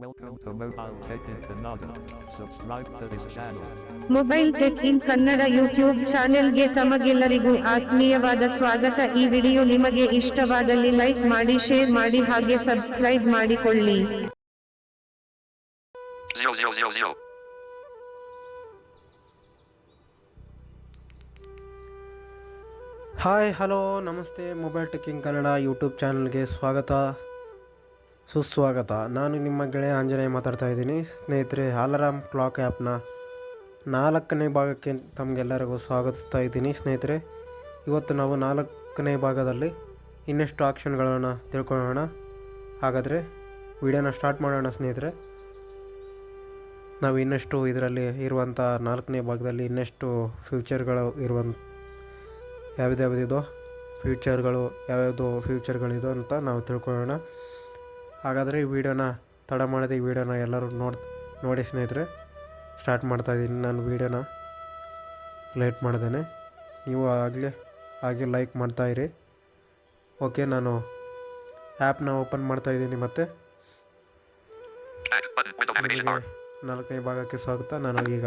Welcome to Mobile Tech in Kannada. Subscribe to this channel. Mobile tech in Kannada YouTube ಚಾನೆಲ್ಗೆ ತಮಗೆಲ್ಲರಿಗೂ ಆತ್ಮೀಯವಾದ ಸ್ವಾಗತ ಈ ವಿಡಿಯೋ ನಿಮಗೆ ಇಷ್ಟವಾದಲ್ಲಿ ಲೈಕ್ ಮಾಡಿ ಶೇರ್ ಮಾಡಿ ಹಾಗೆ ಸಬ್ಸ್ಕ್ರೈಬ್ ಮಾಡಿಕೊಳ್ಳಿ zero zero zero zero. Hi hello ನಮಸ್ತೆ mobile tech in Kannada YouTube ಚಾನಲ್ಗೆ ಸ್ವಾಗತ ಸುಸ್ವಾಗತ. ನಾನು ನಿಮ್ಮ ಗೆಳೆಯ ಆಂಜನೇಯ ಮಾತಾಡ್ತಾ ಇದ್ದೀನಿ. ಸ್ನೇಹಿತರೆ ಅಲಾರಾಮ್ ಕ್ಲಾಕ್ ಆ್ಯಪ್ನ ನಾಲ್ಕನೇ ಭಾಗಕ್ಕೆ ತಮಗೆಲ್ಲರಿಗೂ ಸ್ವಾಗತಿಸ್ತಾ ಇದ್ದೀನಿ. ಸ್ನೇಹಿತರೆ, ಇವತ್ತು ನಾವು ನಾಲ್ಕನೇ ಭಾಗದಲ್ಲಿ ಇನ್ನೆಷ್ಟು ಆಕ್ಷನ್ಗಳನ್ನು ತಿಳ್ಕೊಳ್ಳೋಣ. ಹಾಗಾದರೆ ವಿಡಿಯೋನ ಸ್ಟಾರ್ಟ್ ಮಾಡೋಣ ಸ್ನೇಹಿತರೆ. ನಾವು ಇನ್ನಷ್ಟು ಇದರಲ್ಲಿ ಇರುವಂಥ ನಾಲ್ಕನೇ ಭಾಗದಲ್ಲಿ ಇನ್ನಷ್ಟು ಫ್ಯೂಚರ್ಗಳು ಇರುವಂಥ ಯಾವ್ದ್ಯಾವ್ದಿದೋ ಫ್ಯೂಚರ್ಗಳು, ಯಾವ್ಯಾವುದೋ ಫ್ಯೂಚರ್ಗಳಿದೋ ಅಂತ ನಾವು ತಿಳ್ಕೊಳ್ಳೋಣ. ಹಾಗಾದರೆ ಈ ವಿಡಿಯೋನ ತಡ ಮಾಡದೆ ಈ ವಿಡಿಯೋನ ಎಲ್ಲರೂ ನೋಡಿ ನೋಡಿ ಸ್ನೇಹಿತರೆ ಸ್ಟಾರ್ಟ್ ಮಾಡ್ತಾ ಇದ್ದೀನಿ ನಾನು ವಿಡಿಯೋನ ಲೇಟ್ ಮಾಡ್ದೇನೆ ನೀವು ಆಗಲೇ ಹಾಗೆ ಲೈಕ್ ಮಾಡ್ತಾಯಿರಿ ಓಕೆ ನಾನು ಆ್ಯಪ್ನ ಓಪನ್ ಮಾಡ್ತಾ ಇದ್ದೀನಿ ಮತ್ತೆ ನಾಲ್ಕನೇ ಭಾಗಕ್ಕೆ ಸ್ವಾಗತ ನಾನು ಈಗ.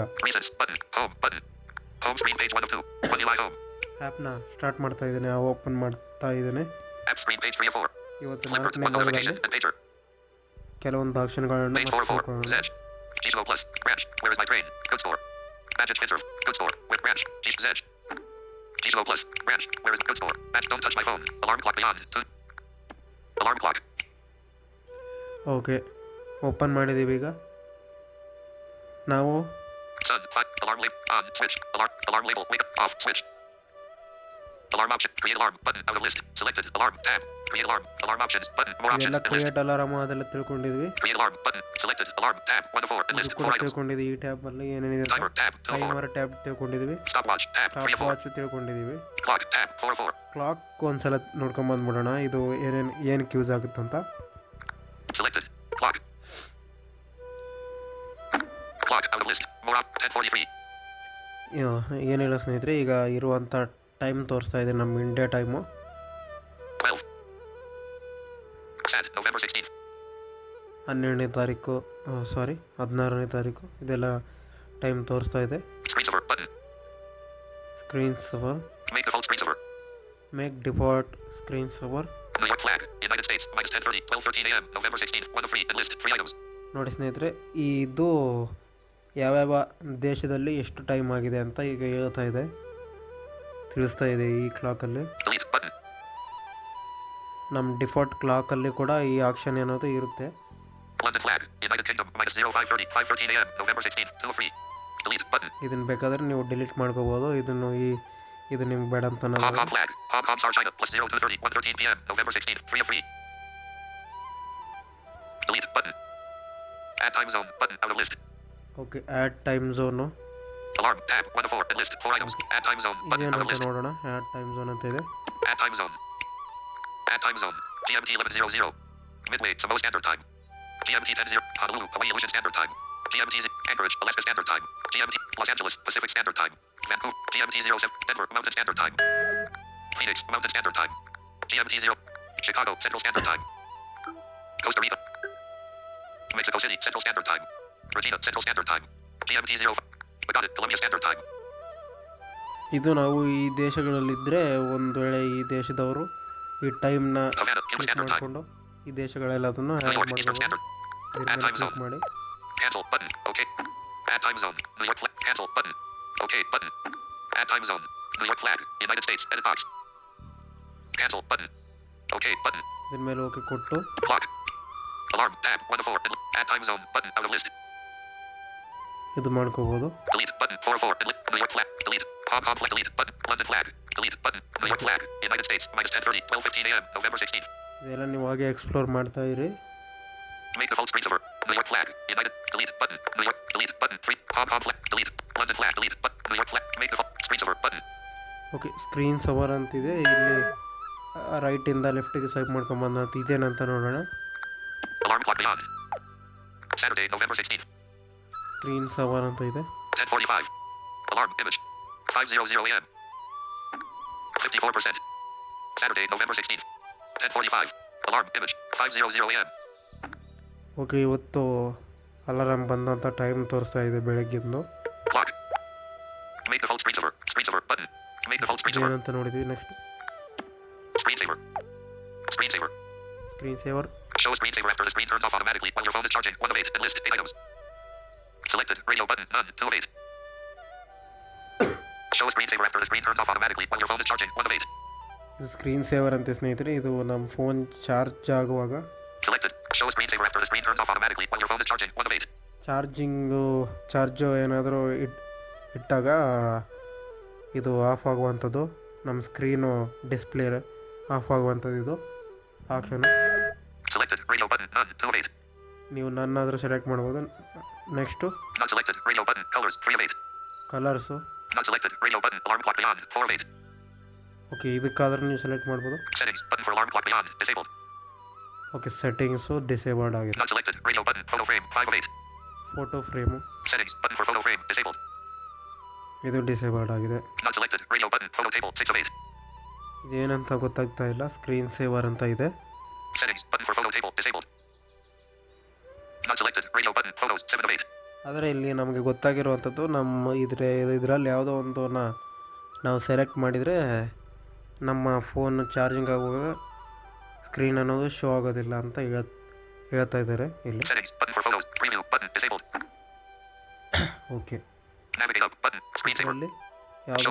ಆ್ಯಪ್ನ ಸ್ಟಾರ್ಟ್ ಮಾಡ್ತಾ ಇದ್ದೀನಿ ಓಪನ್ ಮಾಡ್ತಾ ಇದ್ದೀನಿ. ಇವತ್ತು ನಾಲ್ಕನೇ ಭಾಗದಲ್ಲಿ. ಕೆಲವೊಂದು ಆಪ್ಷನ್ಗಳನ್ನು Page four of four. ತಿಳ್ಕೊಳ್ಳೋಣ Zedge. Gizmo plus. Branch. Where is my train? Good store. Badget Finser. Good store. With branch. Giz Zedge. Gizmo plus. Branch. Where is good store? Match. Don't touch my phone. Alarm clock beyond. Two. Alarm clock. Okay open ಮಾಡಿದ್ದೀವಿ ಈಗ ನಾವು Sun. Five. Alarm label. On. Switch. Alarm. Alarm label. Wake up. Alarm option. Create alarm. Button. Out of list. Selected. Alarm. Tab. Create alarm. Alarm options. Button. More options. ಎಲ್ಲ. Create alarm ಅದೆಲ್ಲ ತಿಳ್ಕೊಂಡಿದ್ವಿ Create alarm. Button. Selected. Alarm. Tab. One to four. ಇದು list. ಕೂಡ Four items. ತಿಳ್ಕೊಂಡಿದ್ವಿ ಈ tab ಅಲ್ಲಿ ಏನೇನಿದೆ Timer. Tab. Four. Timer tab ತಿಳ್ಕೊಂಡಿದ್ವಿ Stopwatch. Tab. Three top of four. Watch ತಿಳ್ಕೊಂಡಿದ್ದೀವಿ Clock. Tab. Four of four. Clock ಒಂದ್ಸಲ ನೋಡ್ಕೊಂಡ್ ಬಂದ್ಬಿಡೋಣ ಇದು ಏನೇನು ಏನಕ್ಕೆ ಯೂಸ್ ಆಗುತ್ತಂತ Selected. Clock. Clock. Out of list. More op. 1043. ಯಾ- ಏನಿಲ್ಲ ಸ್ನೇಹಿತರೆ ಈಗ ಇರುವಂಥ ಟೈಮ್ ತೋರಿಸ್ತಾ ಇದೆ ನಮ್ಮ ಇಂಡಿಯಾ ಟೈಮು ಹನ್ನೆರಡನೇ ತಾರೀಕು ಸಾರಿ ಹದಿನಾರನೇ ತಾರೀಕು ಇದೆಲ್ಲ ಟೈಮ್ ತೋರಿಸ್ತಾ ಇದೆ. Screen saver make default screen saver ನೋಡಿ ಸ್ನೇಹಿತರೆ ಇದು ಯಾವ್ಯಾವ ದೇಶದಲ್ಲಿ ಎಷ್ಟು ಟೈಮ್ ಆಗಿದೆ ಅಂತ ಈಗ ಹೇಳ್ತಾ ಇದೆ. ತಿಳಿಸ್ತಾ ಇದೆ ಈ ಕ್ಲಾಕ್ ಅಲ್ಲಿ ನಮ್ ಡಿಫಾಲ್ಟ್ ಕ್ಲಾಕ್ ಅಲ್ಲಿ ಕೂಡ ಈ ಆಪ್ಷನ್ ಏನಾದ್ರು ಇರುತ್ತೆ. ಇದನ್ ಬೇಕಾದ್ರೆ ನೀವು ಡಿಲೀಟ್ ಮಾಡ್ಕೋಬಹುದು ಇದನ್ನು ಈ ಇದು ನಿಮ್ಗೆ ಬೇಡ ಅಂತ okay add time zone Alarm. Tab. 1 of 4. And list. 4 items. Add time zone. Button. Out of ಇದೇನಂತ list. ನೋಡೋಣ ಆ್ಯಡ್ ಟೈಮ್ ಝೋನ್ ಅಂತ ಇದೆ Add time zone. Add time zone. GMT 1100. Midway. Samoa Standard Time. GMT 100. Honolulu. Hawaii Aleutian Standard Time. GMT Z- Anchorage. Alaska Standard Time. GMT Los Angeles. Pacific Standard Time. Vancouver. GMT 07. Denver. Mountain Standard Time. Phoenix. Mountain Standard Time. GMT 0. Chicago. Central Standard Time. Costa Rica. Mexico City. Central Standard Time. Regina. Central Standard Time. GMT 0. ಇದು ನಾವು ಈ ದೇಶಗಳಲ್ಲಿದ್ದರೆ ಒಂದು ವೇಳೆ ಈ ದೇಶದವರು ಈ ಟೈಮ್ನ ಮಾಡಿಕೊಂಡು ಈ ದೇಶಗಳೆಲ್ಲ ಅದನ್ನು ಮಾಡಿ. ಇದನ್ನ ಮೇಲೆ ಓಕೆ ಕೊಟ್ಟು. Alarm tab 1 4 at time zone button out of list ಇದು ಮಾಡ್ಕೋಬೋದು Delete button. Four of four. And li- New York flag. Delete. Hong Kong flag. Delete button. London flag. Delete button. New York flag. United States. Minus 1030. 1215 a.m. November 16th. ಇದೆಲ್ಲ ನೀವು ಹಾಗೆ explore ಮಾಡ್ತಾ ಇರಿ Make the full screen saver. New York flag. United. Delete button. New York. Delete button. Three. Hong Kong flag. Delete. London flag. Delete. Button. New York flag. Make the full screen saver. Button. Okay screen saver ಅಂತಿದೆ ಇಲ್ಲಿ ರೈಟಿಂದ ಲೆಫ್ಟಿಗೆ swipe ಮಾಡ್ಕೊಂಬಂದ ಅಂತ ಇದೇನಂತ ನೋಡೋಣ Alarm clock beyond. Saturday, November 16th. Screen ಸವರ್ ಅಂತ ಇದೆ 1045. Alarm image. 500 a.m. 54%. Saturday, November 16th. 1045. Alarm image. 500 a.m. Okay ಇವತ್ತು alarm ಬಂದಂಥ time ತೋರಿಸ್ತಾ ಇದೆ ಬೆಳಗ್ಗಿಂದು Clock. Make default screensaver. Screensaver button. Make default screensaver. ಏನಂತ ನೋಡಿದ್ವಿ next Screensaver. Screensaver. Screensaver Show screensaver after the screen turns off automatically while your phone is charging. One of eight. Enlist eight items. Selected. Radio button. None. Two of eight. Show screensaver after the screen turns off automatically when your phone is charging. One of eight. ಇದು screen saver ಅಂತ ಸ್ನೇಹಿತರೆ ಇದು ನಮ್ಮ phone charge ಆಗುವಾಗ Selected. Show screensaver after the screen turns off automatically when your phone is charging. One of eight. Charging charge ಏನಾದರೂ ಇಟ್ ಇಟ್ಟಾಗ ಇದು ಆಫ್ ಆಗುವಂಥದ್ದು ನಮ್ಮ ಸ್ಕ್ರೀನು ಡಿಸ್ಪ್ಲೇ ಆಫ್ ಆಗುವಂಥದ್ದು ಇದು option Selected. Radio button. None. Two of eight. ನೀವು ನನ್ನಾದರೂ ಸೆಲೆಕ್ಟ್ ಮಾಡ್ಬೋದು next not selected radio button colours free laid colours not selected radio button alarm clock beyond four okay ಇದಕ್ಕಾದ್ರೂ ನೀವು select ಮಾಡ್ಬೋದು. Settings button for alarm clock beyond okay settings disabled ಆಗಿದೆ. Not selected radio button photo frame five photo frame settings button for photo frame disabled ಇದು disabled ಆಗಿದೆ. Not selected radio button photo table six laid ಇದೇನಂತ ಗೊತ್ತಾಗ್ತಾ ಇಲ್ಲ. Screen saver ಅಂತ ಇದೆ. Settings button for photo table ಆದರೆ ಇಲ್ಲಿ ನಮಗೆ ಗೊತ್ತಾಗಿರುವಂಥದ್ದು ನಮ್ಮ ಇದ್ರ ಇದರಲ್ಲಿ ಯಾವುದೋ ಒಂದು ನಾವು ಸೆಲೆಕ್ಟ್ ಮಾಡಿದರೆ ನಮ್ಮ ಫೋನ್ ಚಾರ್ಜಿಂಗ್ ಆಗುವಾಗ ಸ್ಕ್ರೀನ್ ಅನ್ನೋದು ಶೋ ಆಗೋದಿಲ್ಲ ಅಂತ ಹೇಳ ಹೇಳ್ತಾ ಇದ್ದಾರೆ ಇಲ್ಲಿ. ಓಕೆ ಯಾವುದೇ.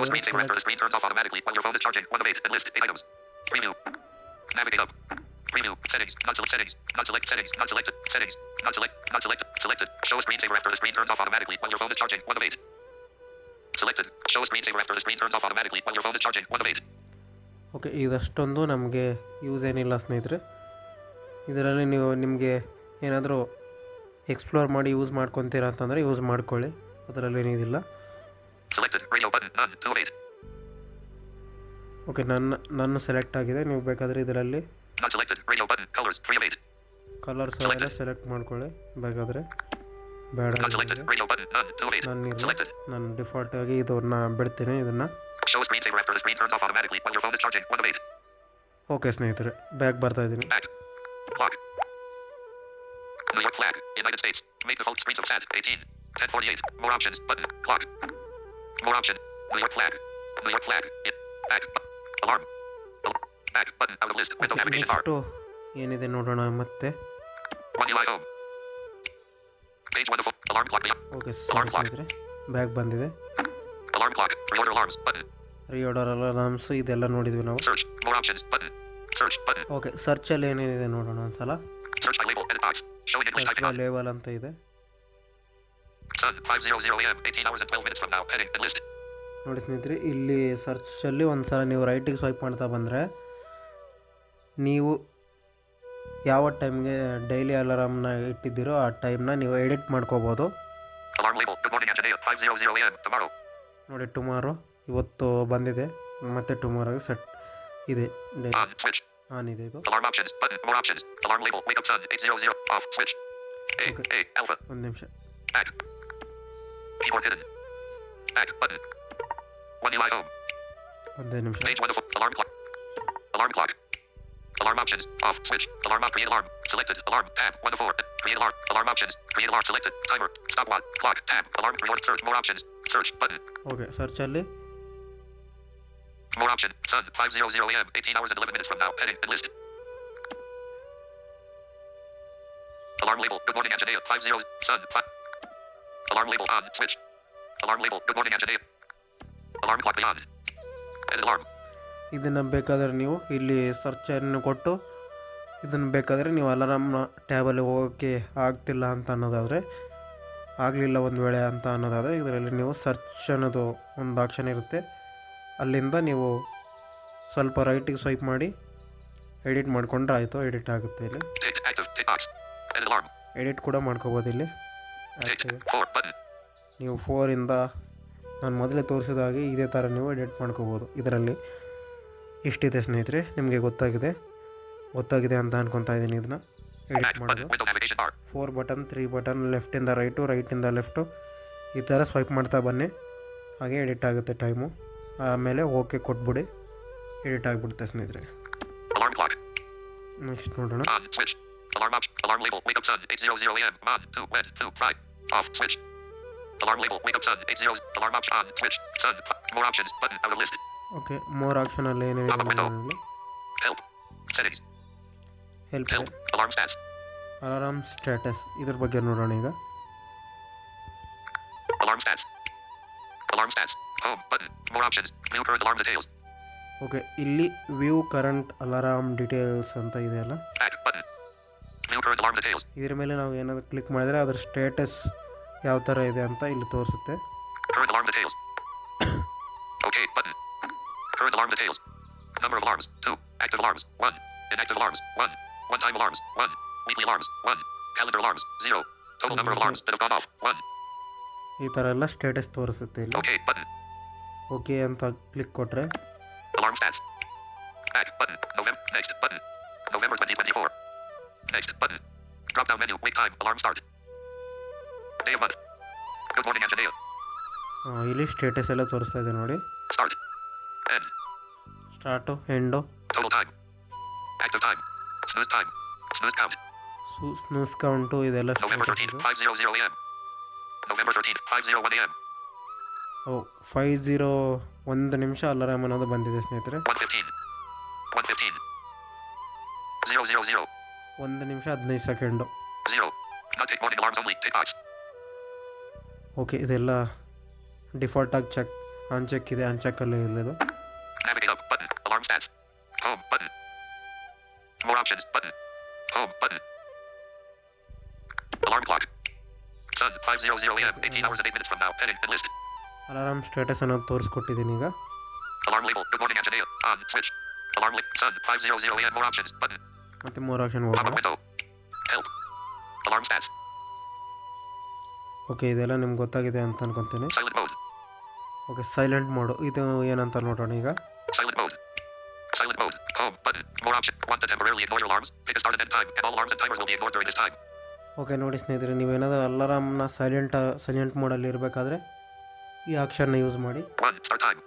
ಇದರಲ್ಲಿ Preview. Settings. Not select settings. Not select settings. Not selected. Settings. Not select. Not selected. Selected. Show a screensaver after the screen turns off automatically when your phone is charging. One of eight. Selected. Show a screensaver after the screen turns off automatically when your phone is charging. One of eight. Okay ಇದಷ್ಟೊಂದು ನಮಗೆ use ಏನಿಲ್ಲ ಸ್ನೇಹಿತರೆ ಇದರಲ್ಲಿ ನೀವು ನಿಮಗೆ ಏನಾದರೂ explore ಮಾಡಿ use ಮಾಡ್ಕೊತೀರಾ ಅಂತಂದರೆ use ಮಾಡ್ಕೊಳ್ಳಿ ಅದರಲ್ಲಿ ಏನಿದಿಲ್ಲ. ಓಕೆ ನನ್ನ ನನ್ನ ಸೆಲೆಕ್ಟ್ ಆಗಿದೆ ನೀವು ಬೇಕಾದರೆ ಇದರಲ್ಲಿ Not selected. Radio button. Colors. Three of eight. Colours ಎಲ್ಲ ಸೆಲೆಕ್ಟ್ ಮಾಡ್ಕೊಳ್ಳಿ ಬೇಕಾದರೆ ಬೇಡ Not selected. Radio button. None. Two of eight. ನಾನು ಇಲ್ಲ Selected. ನಾನು ಡಿಫಾಲ್ಟ್ ಆಗಿ ಇದನ್ನ ಬಿಡ್ತೀನಿ ಇದನ್ನು Show screensaver after the screen turns off automatically while your phone is charging. One of eight. Okay ಸ್ನೇಹಿತರೆ ಬ್ಯಾಗ್ ಬರ್ತಾ ಇದ್ದೀನಿ Back. Clock. New York flag. United States. Make default screens of SAT. 18. 1048. More options. Button. Clock. More options. New York flag. New York flag. In. Back. Alarm. ಏನಿದೆ ನೋಡೋಣ ಮತ್ತೆ? Bag ಬಂದಿದೆ. ರಿಯೋಡರ್ ಅಲಾರ್ಮ್ಸ್ ಇದೆಲ್ಲ ನೋಡಿದ್ವಿ ನಾವು. ಓಕೆ ಸರ್ಚ್ ಅಲ್ಲಿ ಏನಿದೆ ನೋಡೋಣ ಒಂದ್ಸಲ. ಲೇವಲ್ ಅಂತ ಇದೆ. ನೋಡಿ ಸ್ನೇಹಿತರೆ ಇಲ್ಲಿ ಸರ್ಚ್ ಅಲ್ಲಿ ಒಂದ್ಸಲ ನೀವು ರೈಟಿಗೆ ಸ್ವೈಪ್ ಮಾಡ್ತಾ ಬಂದ್ರೆ ನೀವು ಯಾವ ಟೈಮ್ಗೆ ಡೈಲಿ ಅಲಾರಾಮ್ನ ಇಟ್ಟಿದ್ದೀರೋ ಆ ಟೈಮ್ನ ನೀವು ಎಡಿಟ್ ಮಾಡ್ಕೋಬೋದು. ನೋಡಿ ಟುಮಾರೋ ಇವತ್ತು ಬಂದಿದೆ. ಮತ್ತೆ ಟುಮಾರೋಗೆ ಸೆಟ್ ಇದೆ. ಆನ್ ಇದೆ ಇದು. ಒಂದು ನಿಮಿಷ. ಒಂದೇ ನಿಮಿಷ. Alarm clock. Alarm clock. Alarm options. Off. Switch. Alarm off. Create alarm. Selected. Alarm. Tab. One of four. Create alarm. Alarm options. Create alarm. Selected. Timer. Stopwatch. Clock. Tab. Alarm. Reorder. Search. More options. Search. Button. Okay ಸರ್ಚಲ್ಲಿ More options. Sun. 500 a.m. 18 hours and 11 minutes from now. Heading. Enlisted. Alarm label. Good morning, Antonia. 50. Sun. Five. Alarm label on. Switch. Alarm label. Good morning, Antonia. Alarm clock beyond. Edit alarm. ಇದನ್ನು ಬೇಕಾದರೆ ನೀವು ಇಲ್ಲಿ ಸರ್ಚನ್ನು ಕೊಟ್ಟು ಇದನ್ನು ಬೇಕಾದರೆ ನೀವು ಅಲಾರಾಮ್ನ ಟ್ಯಾಬಲ್ಲಿ ಹೋಗೋಕ್ಕೆ ಆಗ್ತಿಲ್ಲ ಅಂತ ಅನ್ನೋದಾದರೆ ಆಗಲಿಲ್ಲ ಒಂದು ವೇಳೆ ಅಂತ ಅನ್ನೋದಾದರೆ ಇದರಲ್ಲಿ ನೀವು ಸರ್ಚ್ ಅನ್ನೋದು ಒಂದು ಆಪ್ಷನ್ ಇರುತ್ತೆ. ಅಲ್ಲಿಂದ ನೀವು ಸ್ವಲ್ಪ ರೈಟಿಗೆ ಸ್ವೈಪ್ ಮಾಡಿ ಎಡಿಟ್ ಮಾಡಿಕೊಂಡ್ರೆ ಆಯಿತು ಎಡಿಟ್ ಆಗುತ್ತೆ ಇಲ್ಲಿ. ಎಡಿಟ್ ಕೂಡ ಮಾಡ್ಕೋಬೋದು ಇಲ್ಲಿ. ನೀವು ಫೋರಿಂದ ನಾನು ಮೊದಲೇ ತೋರಿಸಿದ ಹಾಗೆ ಇದೇ ಥರ ನೀವು ಎಡಿಟ್ ಮಾಡ್ಕೋಬೋದು. ಇದರಲ್ಲಿ ಇಷ್ಟಿದೆ ಸ್ನೇಹಿತರೆ? ನಿಮಗೆ ಗೊತ್ತಾಗಿದೆ? ಗೊತ್ತಾಗಿದೆ ಅಂತ ಅನ್ಕೊತಾ ಇದ್ದೀನಿ ಇದನ್ನ. ಎಡಿಟ್ ಮಾಡೋದು. ಫೋರ್ ಬಟನ್ ತ್ರೀ ಬಟನ್ ಲೆಫ್ಟಿಂದ ರೈಟು ರೈಟಿಂದ ಲೆಫ್ಟು ಈ ಥರ ಸ್ವೈಪ್ ಮಾಡ್ತಾ ಬನ್ನಿ. ಹಾಗೆ ಎಡಿಟ್ ಆಗುತ್ತೆ ಟೈಮು ಆಮೇಲೆ ಓಕೆ ಕೊಟ್ಬಿಡಿ. ಎಡಿಟ್ ಆಗಿಬಿಡುತ್ತೆ ಸ್ನೇಹಿತರೆ. ನೆಕ್ಸ್ಟ್ ನೋಡೋಣ. Alarm option. Alarm label. Wake up sun. 800 AM. Mod. 2. Wet. 2. Fry. Okay more option ಅಲ್ಲಿ ಏನೇ ಇದೆ settings help alarm status alarm status ಇದರ ಬಗ್ಗೆ ನೋಡೋಣ ಈಗ. Alarm status alarm status O but more options new for alarm details okay ಇಲ್ಲಿ view current alarm details ಅಂತ ಇದೆ ಅಲ್ಲ? ಇದರ ಮೇಲೆ ನಾವು ಏನಾದರೂ ಕ್ಲಿಕ್ ಮಾಡಿದ್ರೆ ಅದರ ಸ್ಟೇಟಸ್ ಯಾವ ಥರ ಇದೆ ಅಂತ ಇಲ್ಲಿ ತೋರಿಸುತ್ತೆ. Current alarm details. okay. Button. Current alarm details. Number of alarms. 2. Active alarms. 1. Inactive alarms. 1. One-time alarms. 1. Weekly alarms. 1. Calendar alarms. 0. Total number of alarms that have gone off. 1. ಈ ಥರ ಎಲ್ಲ ಸ್ಟೇಟಸ್ ತೋರಿಸುತ್ತೆ ಇಲ್ಲಿ Okay. Button. ಓಕೆ ಅಂತ click ಕೊಟ್ಟರೆ Alarm stats. Back. Button. November. Next. Button. November 2024. Next. Button. Drop down menu. Wake time. Alarm start. Day of month. Good morning, Antonia. ಇಲ್ಲಿ status ಎಲ್ಲ ತೋರಿಸ್ತಾ ಇದೆ ನೋಡಿ Start. Count. End snooze count ಇದೆಲ್ಲ November status 13th, 500 a.m. November 13th, 501 a.m. O five zero ಒಂದು ನಿಮಿಷ alarm ಅನ್ನೋದು ಬಂದಿದೆ ಸ್ನೇಹಿತರೆ 115. 115. 000. 0. ಒಂದು ನಿಮಿಷ ಹದಿನೈದು ಸೆಕೆಂಡು ಓಕೆ ಇದೆಲ್ಲ ಡಿಫಾಲ್ಟಾಗಿ ಚೆಕ್ ಆನ್ ಚೆಕ್ ಇದೆ ಆನ್ ಚೆಕ್ಕಲ್ಲೇ Navigate up. stats. Home button. More options button. Home button. Alarm clock. Sun 500 AM, 18 hours and 8 minutes from now. Heading enlisted. Alarm status ಅನ್ನು ಈಗ alarm label good morning options button ಮತ್ತೆ more option open alarm stats okay ಇದೆಲ್ಲ ನಿಮಗೆ ಗೊತ್ತಾಗಿದೆ ಅಂತ ಅನ್ಕೊಂತೀನಿ okay silent mode ಇದು ಏನಂತ ನೋಡೋಣ ಈಗ More option. Want to temporarily ignore your alarms? Pick a start and end time, and all alarms and timers will be ignored during this time. Okay ನೋಡಿ ಸ್ನೇಹಿತರೆ ನೀವೇನಾದರೂ ಅಲಾರಾಮ್ನ ಸೈಲೆಂಟ್ ಸೈಲೆಂಟ್ ಮೋಡಲ್ಲಿ ಇರಬೇಕಾದ್ರೆ ಈ ಆಪ್ಷನ್ನ ಯೂಸ್ ಮಾಡಿ One. Start time.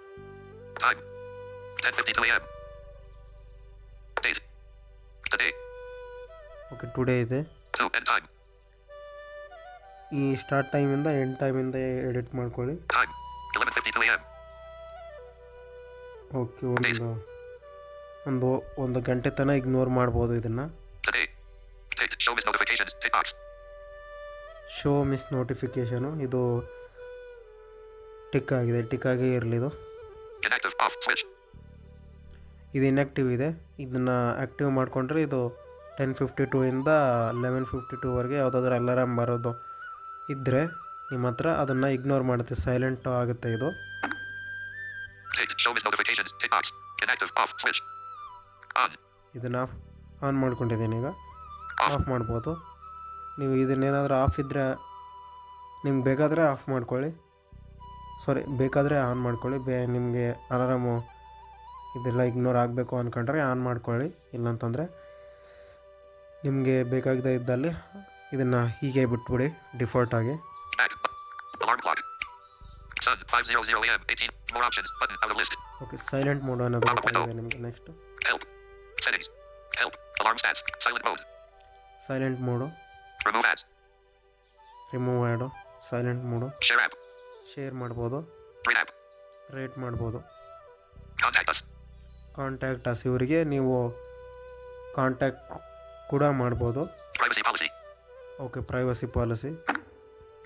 Time. 10.52 a.m. Date. The day. Okay today ಇದೆ Two. End time. ಈ ಸ್ಟಾರ್ಟ್ ಟೈಮಿಂದ ಎಂಡ್ ಟೈಮಿಂದ ಎಡಿಟ್ ಮಾಡ್ಕೊಳ್ಳಿ Time. 11.52 a.m. ಓಕೆ ಒಂದು ಒಂದು ಒಂದು ಗಂಟೆ ತನಕ ಇಗ್ನೋರ್ ಮಾಡ್ಬೋದು ಇದನ್ನು. ಶೋ ಮಿಸ್ ನೋಟಿಫಿಕೇಷನು ಇದು ಟಿಕ್ ಆಗಿದೆ ಟಿಕ್ ಆಗಿ ಇರಲಿ ಇದು. ಇದು ಇನ್ಆ್ಯಕ್ಟಿವ್ ಇದೆ. ಇದನ್ನು ಆ್ಯಕ್ಟಿವ್ ಮಾಡಿಕೊಂಡ್ರೆ ಇದು ಟೆನ್ ಫಿಫ್ಟಿ ಟೂ ಇಂದ ಲೆವೆನ್ ಫಿಫ್ಟಿ ಟೂವರೆಗೆ ಯಾವುದಾದ್ರೂ ಅಲಾರಾಮ್ ಬರೋದು ಇದ್ದರೆ ನಿಮ್ಮ ಹತ್ರ ಅದನ್ನು ಇಗ್ನೋರ್ ಮಾಡುತ್ತೆ ಸೈಲೆಂಟ್ ಆಗುತ್ತೆ ಇದು. ಇದನ್ನು ಆಫ್ ಆನ್ ಮಾಡ್ಕೊಂಡಿದ್ದೀನಿ ಈಗ ಆಫ್ ಮಾಡ್ಬೋದು ನೀವು ಇದನ್ನೇನಾದರೂ ಆಫ್ ಇದ್ದರೆ ನಿಮ್ಗೆ ಬೇಕಾದರೆ ಆಫ್ ಮಾಡ್ಕೊಳ್ಳಿ ಸಾರಿ ಬೇಕಾದರೆ ಆನ್ ಮಾಡ್ಕೊಳ್ಳಿ ಬೇ ನಿಮಗೆ ಅಲಾರಾಮು ಇದೆಲ್ಲ ಇಗ್ನೋರ್ ಆಗಬೇಕು ಅಂದ್ಕೊಂಡ್ರೆ ಆನ್ ಮಾಡ್ಕೊಳ್ಳಿ ಇಲ್ಲಾಂತಂದರೆ ನಿಮಗೆ ಬೇಕಾಗದೇ ಇದ್ದಲ್ಲಿ ಇದನ್ನು ಹೀಗೆ ಬಿಟ್ಬಿಡಿ ಡಿಫಾಲ್ಟಾಗಿ Back. Alarm clock. Sun. 500 a.m. 18. More options. Button. Out of list. Okay silent mode ಅನ್ನೋದು ನಿಮಗೆ next. Settings. Help. Alarm stats. Silent mode. Silent mode Remove ads. Remove ad silent mode Share app. Share ಮಾಡ್ಬೋದು Read app. Rate ಮಾಡ್ಬೋದು Contact us. Contact us ಇವರಿಗೆ ನೀವು contact ಕೂಡ ಮಾಡ್ಬೋದು Privacy policy. Okay privacy policy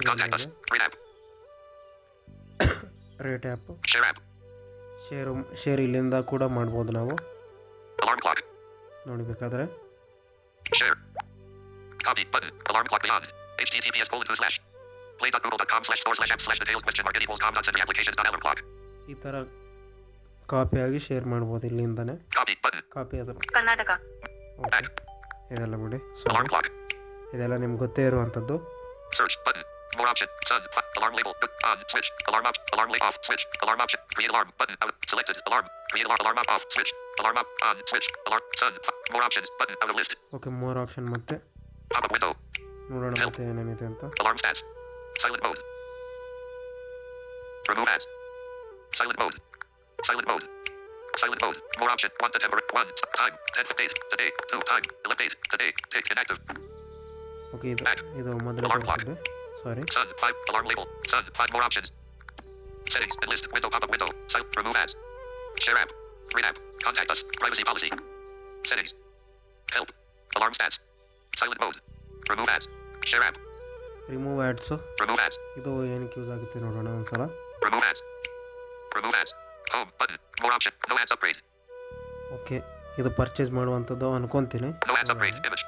Contact us. Read app. Rate app Share app. Share share ಇಲ್ಲಿಂದ ಕೂಡ ಮಾಡ್ಬೋದು ನಾವು Alarm clock. ನೋಡಿ ಬೇಕಾದರೆ Share. Copy button. Alarm clock beyond. HTTPS colon two slash. Play.google.com slash store slash app slash details question mark equals com dot send applications dot alarm clock. ಈ ಥರ ಕಾಪಿಯಾಗಿ share ಮಾಡ್ಬೋದು ಇಲ್ಲಿಂದನೇ Copy button. ಕಾಪಿ ಅದು ಕರ್ನಾಟಕ ಇದೆಲ್ಲ ಬಿಡಿ so Alarm clock. ಇದೆಲ್ಲ ನಿಮ್ಗೆ ಗೊತ್ತೇ ಇರುವಂಥದ್ದು Search button. More option. Sun. Fi- alarm label. Good. On. Switch. Alarm option. Alarm label off. Switch. Alarm option. Create alarm. Button. Out. Selected. Alarm. Create alarm. Alarm off. Switch. Alarm up. On. Switch. Alarm. Sun. Fi- More options. Button. Out of list. Okay ಮೂರು option ಮತ್ತೆ Pop up window. ನೋಡೋಣ ಮತ್ತೆ ಏನೇನಿದೆ ಅಂತ Alarm stats. Silent mode. Remove ads. Silent mode. Silent mode. Silent mode. More option. One to temporary. One. Time. Ten. Date. Today. Two. Time. Elect date. Today. Date. Inactive. Okay ಇದು ಇದು ಮೊದಲೇ ತೋರಿಸಿದ್ದೆ ಸಾರಿ Sun. Five. Alarm label. Sun. Five more options. Settings. Enlist. Window. Pop-up window. Silent. Remove ads. Share app. Read app. Contact us. Privacy policy. Settings. Help. Alarm stats. Silent mode. Remove ads. Share app. Remove ads Remove ads. ಇದು ಏನಕ್ಕೆ use ಆಗುತ್ತೆ ನೋಡೋಣ ಒಂದ್ಸಲ Remove ads. Remove ads. Home button. More option. No ads upgrade. Okay ಇದು purchase ಮಾಡುವಂಥದ್ದು ಅನ್ಕೊತೀನಿ No ads upgrade. Image.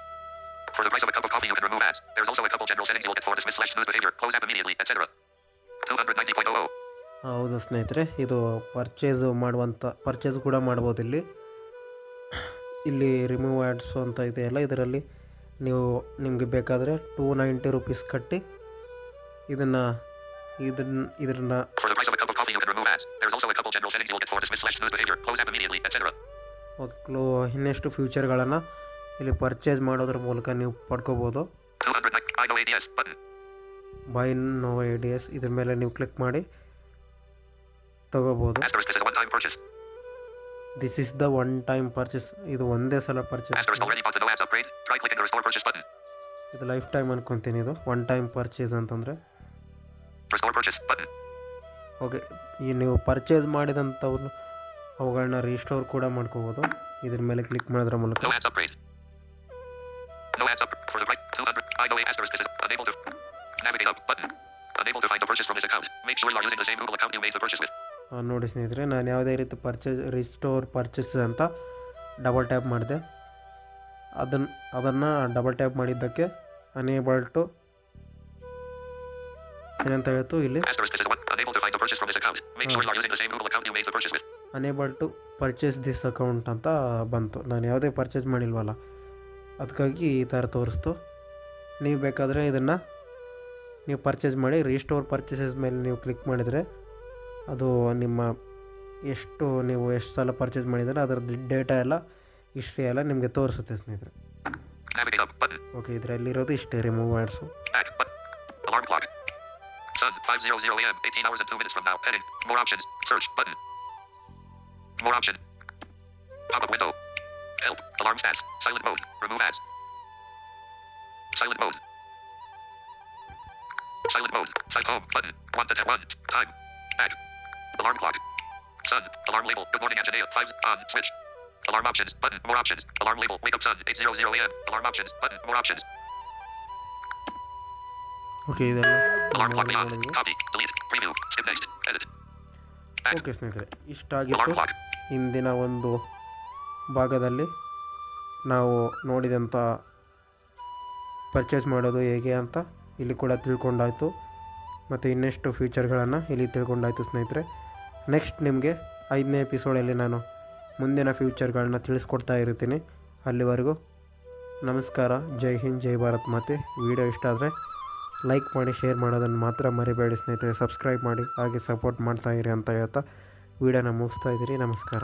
For the price of a cup of coffee, you can remove ads. There's also a couple general settings you'll get for dismiss slash smooth behavior, close app immediately, etc. 290.00. ಹೌದು ಸ್ನೇಹಿತರೆ ಇದು purchase ಮಾಡುವಂಥ purchase ಕೂಡ ಮಾಡ್ಬೋದು ಇಲ್ಲಿ ಇಲ್ಲಿ remove ads ಅಂತ ಇದೆಯಲ್ಲ ಇದರಲ್ಲಿ ನೀವು ನಿಮಗೆ ಬೇಕಾದರೆ ಟೂ ನೈಂಟಿ ರುಪೀಸ್ ಕಟ್ಟಿ ಇದನ್ನು ಇದನ್ನ ಇದನ್ನ. ಮಕ್ಕಳು ಇನ್ನೆಷ್ಟು ಫ್ಯೂಚರ್ಗಳನ್ನು ಇಲ್ಲಿ ಪರ್ಚೇಸ್ ಮಾಡೋದ್ರ ಮೂಲಕ ನೀವು ಪಡ್ಕೋಬೋದು 290. I know ADS button. Buy no A D S ಇದ್ರ ಮೇಲೆ ನೀವು ಕ್ಲಿಕ್ ಮಾಡಿ, ತಗೋಬೋದು. This is the one time purchase ಇದು ಒಂದೇ ಸಲ ಪರ್ಚೇಸ್. ಇದು ಲೈಫ್ ಟೈಮ್ ಅನ್ಕೊಂತೀನಿ ಇದು ಒನ್ ಟೈಮ್ ಪರ್ಚೇಸ್ ಅಂತಂದರೆ. ಓಕೆ ಈ ನೀವು ಪರ್ಚೇಸ್ ಮಾಡಿದಂಥವ್ರು ಅವುಗಳನ್ನ ರೀಸ್ಟೋರ್ ಕೂಡ ಮಾಡ್ಕೋಬೋದು ಇದ್ರ ಮೇಲೆ ಕ್ಲಿಕ್ ಮಾಡೋದ್ರ ಮೂಲಕ No ads up for the price 200. I know asterisk. Is unable to navigate up button. Unable to find the purchase from this account. Make sure you are using the same Google account you made the purchase with. ನೋಡಿ ಸ್ನೇಹಿತರೆ ನಾನು ಯಾವುದೇ ರೀತಿ purchase restore purchase ಅಂತ double tap ಮಾಡಿದೆ ಅದನ್ನು ಅದನ್ನು double tap ಮಾಡಿದ್ದಕ್ಕೆ ಅನೇಬಲ್ ಟು ಏನಂತ ಹೇಳ್ತು ಇಲ್ಲಿ. Enable to purchase this account ಅಂತ ಬಂತು ನಾನು ಯಾವುದೇ ಪರ್ಚೇಸ್ ಮಾಡಿಲ್ವಲ್ಲ ಅದಕ್ಕಾಗಿ ಈ ಥರ ತೋರಿಸ್ತು ನೀವು ಬೇಕಾದರೆ ಇದನ್ನು ನೀವು ಪರ್ಚೇಸ್ ಮಾಡಿ, ರೀಸ್ಟೋರ್ ಪರ್ಚೇಸಸ್ ಮೇಲೆ ನೀವು ಕ್ಲಿಕ್ ಮಾಡಿದರೆ ಅದು ನಿಮ್ಮ ಎಷ್ಟು ನೀವು ಎಷ್ಟು ಸಲ ಪರ್ಚೇಸ್ ಮಾಡಿದರೆ ಅದರ ಡೇಟಾ ಎಲ್ಲ, ಹಿಸ್ಟ್ರಿ ಎಲ್ಲ ನಿಮಗೆ ತೋರಿಸುತ್ತೆ ಸ್ನೇಹಿತರೆ. ಓಕೆ, ಇದರಲ್ಲಿರೋದು ಇಷ್ಟೇ ರಿಮೂವ್ ಮಾಡಿಸು Back button. Alarm clock. Sun 500 a.m. 18 hours and 2 minutes from now. Heading. More options. Search. Help. Alarm stats. Silent mode. Remove ads. Silent mode. Silent mode. Silent home button. One to ten. One. Time. Back. Alarm clock. Sun. Alarm label. Good morning, Antonia. Five. On. Switch. Alarm options. Button. More options. Alarm label. Wake up sun. 800 a.m. Alarm options. Button. More options. Okay ಇದೆಲ್ಲ Alarm clock beyond. ಮಾಡಿದ್ವಿ. Copy. Delete. Preview. Skip next. Edit. Back. Okay ಸ್ನೇಹಿತರೆ Alarm ಇಷ್ಟಾಗಿತ್ತು clock. ಇಂದಿನ ಒಂದು ಭಾಗದಲ್ಲಿ ನಾವು ನೋಡಿದಂಥ purchase ಮಾಡೋದು ಹೇಗೆ ಅಂತ ಇಲ್ಲಿ ಕೂಡ ತಿಳ್ಕೊಂಡಾಯಿತು. ಮತ್ತು ಇನ್ನೆಷ್ಟು ಫ್ಯೂಚರ್ಗಳನ್ನು ಇಲ್ಲಿ ತಿಳ್ಕೊಂಡಾಯಿತು ಸ್ನೇಹಿತರೆ. ನೆಕ್ಸ್ಟ್ ನಿಮಗೆ ಐದನೇ ಎಪಿಸೋಡಲ್ಲಿ ನಾನು ಮುಂದಿನ ಫ್ಯೂಚರ್ಗಳನ್ನ ತಿಳಿಸ್ಕೊಡ್ತಾ ಇರ್ತೀನಿ. ಅಲ್ಲಿವರೆಗೂ ನಮಸ್ಕಾರ, ಜೈ ಹಿಂದ್, ಜೈ ಭಾರತ್ ಮಾತೆ. ವಿಡಿಯೋ ಇಷ್ಟ ಆದರೆ ಲೈಕ್ ಮಾಡಿ ಶೇರ್ ಮಾಡೋದನ್ನು ಮಾತ್ರ ಮರಿಬೇಡಿ ಸ್ನೇಹಿತರೆ. ಸಬ್ಸ್ಕ್ರೈಬ್ ಮಾಡಿ, ಹಾಗೆ ಸಪೋರ್ಟ್ ಮಾಡ್ತಾ ಇರಿ ಅಂತ ಹೇಳ್ತಾ ವಿಡಿಯೋನ ಮುಗಿಸ್ತಾ ಇದ್ದೀರಿ. ನಮಸ್ಕಾರ.